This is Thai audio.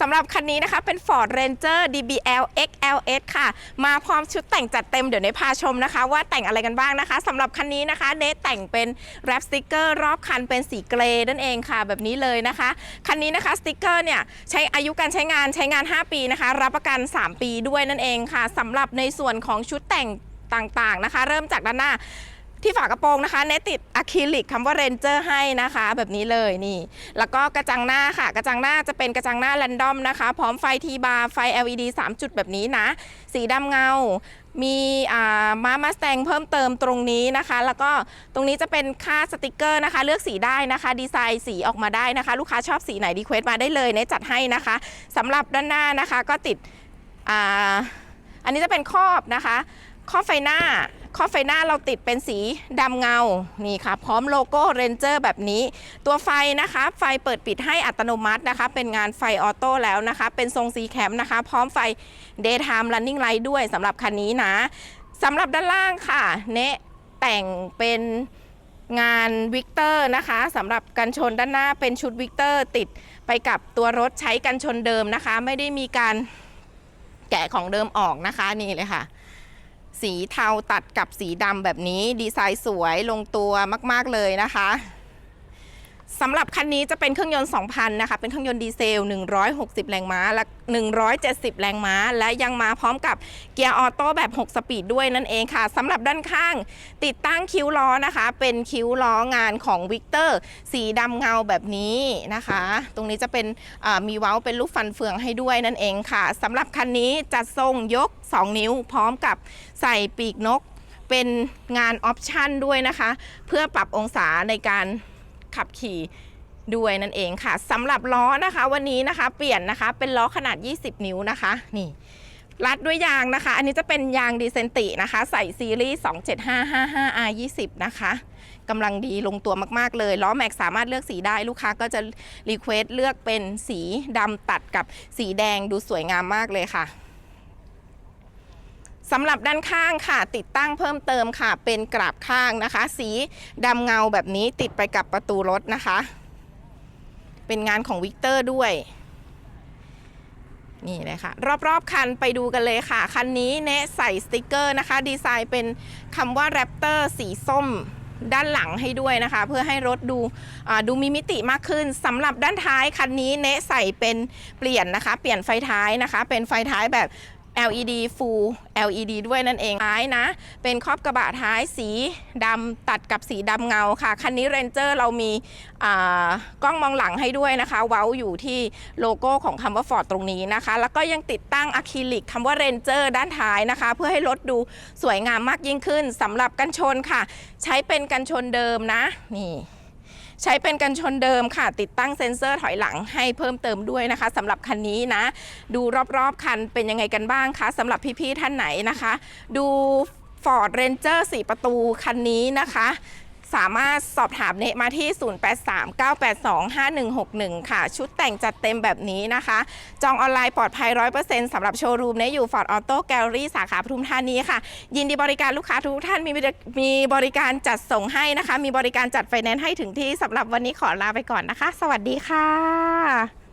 สำหรับคันนี้นะคะเป็น Ford Ranger DBL XLS ค่ะ มาพร้อมชุดแต่งจัดเต็มเดี๋ยวเนพาชมนะคะ ว่าแต่งอะไรกันบ้างนะคะสำหรับคันนี้นะคะเนแต่งเป็นแรปสติกเกอร์รอบคันเป็นสีเกรย์นั่นเองค่ะ แบบนี้เลยนะคะ คันนี้นะคะสติกเกอร์เนี่ยใช้อายุการใช้งานใช้งาน 5 ปีนะคะ รับประกัน 3 ปีด้วยนั่นเองค่ะสำหรับในส่วนของชุดแต่งต่างๆนะคะ เริ่มจากด้านหน้า ที่ฝากระโปรงนะคะเนตติดอะคริลิกคำว่าเรนเจอร์ให้นะคะ แบบนี้เลยนี่ แล้วก็กระจังหน้าค่ะ กระจังหน้าจะเป็นกระจังหน้าแรนดอมนะคะ พร้อมไฟทีบาร์ไฟ LED 3 จุดแบบนี้นะ สีดำเงา มีอ่าม้ามาสแตงเพิ่มเติมตรงนี้นะคะ แล้วก็ตรงนี้จะเป็นค่าสติกเกอร์นะคะ เลือกสีได้นะคะ ดีไซน์สีออกมาได้นะคะ ลูกค้าชอบสีไหนรีเควสต์มาได้เลยเนตจัดให้นะคะสำหรับด้านหน้านะคะก็ติดออันนี้จะเป็นครอบนะคะ ครอบไฟหน้า ครอไฟหน้าเราติดเป็นสีดำเงา นี่ค่ะ พร้อมโลโก้เรนเจอร์แบบนี้ ตัวไฟนะคะ ไฟเปิดปิดให้อัตโนมัตินะคะ เป็นงานไฟออโต้แล้วนะคะ เป็นทรงสีแคมนะคะ พร้อมไฟ Daytime Running Light ด้วยสำหรับคันนี้นะสำหรับด้านล่างค่ะ เนะแต่งเป็นงานวิกเตอร์นะคะสำหรับกันชนด้านหน้าเป็นชุดวิกเตอร์ติดไปกับตัวรถใช้กันชนเดิมนะคะ ไม่ได้มีการแกะของเดิมออกนะคะนี่เลยค่ะ สีเทาตัดกับสีดำแบบนี้ดีไซน์สวยลงตัวมาก ๆ เลยนะคะ สำหรับคันนี้จะเป็นเครื่องยนต์ 2,000 นะคะ เป็นเครื่องยนต์ดีเซล 160 แรงม้า และ 170 แรงม้า และยังมาพร้อมกับเกียร์ออโต้แบบ 6 สปีดด้วยนั่นเองค่ะ สำหรับด้านข้างติดตั้งคิ้วล้อนะคะ เป็นคิ้วล้องานของวิกเตอร์ สีดำเงาแบบนี้นะคะ ตรงนี้จะเป็นมีเว้าเป็นลูกฟันเฟืองให้ด้วยนั่นเองค่ะ สำหรับคันนี้จัดทรงยก 2 นิ้ว พร้อมกับใส่ปีกนก เป็นงานออปชั่นด้วยนะคะ เพื่อปรับองศาในการ ขับขี่ด้วยนั่นเองค่ะสำหรับล้อนะคะ วันนี้นะคะเปลี่ยนนะคะเป็นล้อขนาด 20 นิ้วนะคะ นี่รัดด้วยยางนะคะ อันนี้จะเป็นยางดีเซนตินะคะ ใส่ซีรีส์ 27555 R 20นะคะกำลังดีลงตัวมาก ๆ เลยล้อแม็กสามารถเลือกสีได้ลูกค้าก็จะรีเควสเลือกเป็นสีดำตัดกับสีแดงดูสวยงามมากเลยค่ะ สำหรับด้านข้างค่ะ ติดตั้งเพิ่มเติมค่ะ เป็นกราบข้างนะคะ สีดำเงาแบบนี้ติดไปกับประตูรถนะคะ เป็นงานของวิกเตอร์ด้วยนี่เลยค่ะ รอบๆ คันไปดูกันเลยค่ะ คันนี้เนะใส่สติกเกอร์นะคะ ดีไซน์เป็นคำว่าแรปเตอร์สีส้มด้านหลังให้ด้วยนะคะ เพื่อให้รถดูดูมีมิติมากขึ้นสำหรับด้านท้ายคันนี้เนะใส่เป็นเปลี่ยนนะคะ เปลี่ยนไฟท้ายนะคะ เป็นไฟท้ายแบบ LED Full LED ด้วยนั่นเองท้ายนะ เป็นครอบกระบะท้ายสีดำตัดกับสีดำเงาค่ะ คันนี้ Ranger เรามีกล้องมองหลังให้ด้วยนะคะ เว้าอยู่ที่โลโก้ของคำว่า Ford ตรงนี้นะคะ แล้วก็ยังติดตั้งอะคริลิกคำว่า Ranger ด้านท้ายนะคะ เพื่อให้รถดูสวยงามมากยิ่งขึ้นสำหรับกันชนค่ะ ใช้เป็นกันชนเดิมนะนี่ ใช้เป็นกันชนเดิมค่ะ ติดตั้งเซ็นเซอร์ถอยหลังให้เพิ่มเติมด้วยนะคะสำหรับคันนี้นะ ดูรอบๆคันเป็นยังไงกันบ้างคะสำหรับพี่ๆท่านไหนนะคะ ดู Ford Ranger 4 ประตูคันนี้นะคะ สามารถสอบถามเนตมาที่ 0839825161 ค่ะ ชุดแต่งจัดเต็มแบบนี้นะคะ จองออนไลน์ปลอดภัย 100%สำหรับโชว์รูมเนยอยู่ Ford Auto Gallery สาขาปทุมธานีค่ะ ยินดีบริการลูกค้าทุกท่านมีมีบริการจัดส่งให้นะคะ มีบริการจัดไฟแนนซ์ให้ถึงที่สำหรับวันนี้ขอลาไปก่อนนะคะ สวัสดีค่ะ